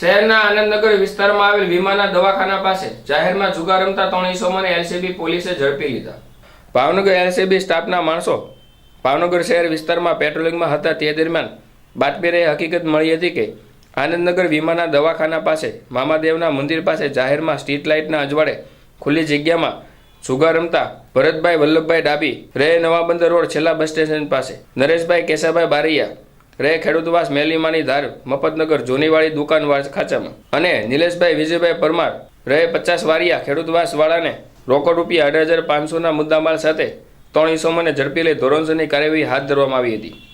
શહેરના આનંદનગર વિસ્તારમાં આવેલ વીમાના દવાખાના પાસે જાહેરમાં જુગાર રમતા ત્રણ ઇસમોને એલસીબી પોલીસે ઝડપી લીધા. ભાવનગર એલસીબી સ્ટાફના માણસો ભાવનગર શહેર વિસ્તારમાં પેટ્રોલિંગમાં હતા તે દરમિયાન બાતમીરે હકીકત મળી હતી કે આનંદનગર વીમાના દવાખાના પાસે મામાદેવના મંદિર પાસે જાહેરમાં સ્ટ્રીટ લાઇટના અજવાળે ખુલ્લી જગ્યામાં જુગાર રમતા ભરતભાઈ વલ્લભભાઈ ડાબી રે નવાબંદર રોડ છેલ્લા બસ સ્ટેશન પાસે. નરેશભાઈ કેશાભાઈ બારૈયા રે ખેડૂતવાસ મેલીમાની ધાર, મફતનગર જૂનીવાળી દુકાન ખાચામાં. અને નિલેશભાઈ, વિજયભાઈ પરમાર, રે પચાસ વારિયા ખેડૂતવાસ વાળાને રોકડ રૂપિયા અઢાર હજાર પાંચસોના મુદ્દામાલ સાથે ત્રણ ઇસમોને ઝડપી લઈ ધોરણસરની કાર્યવાહી હાથ ધરવામાં આવી હતી.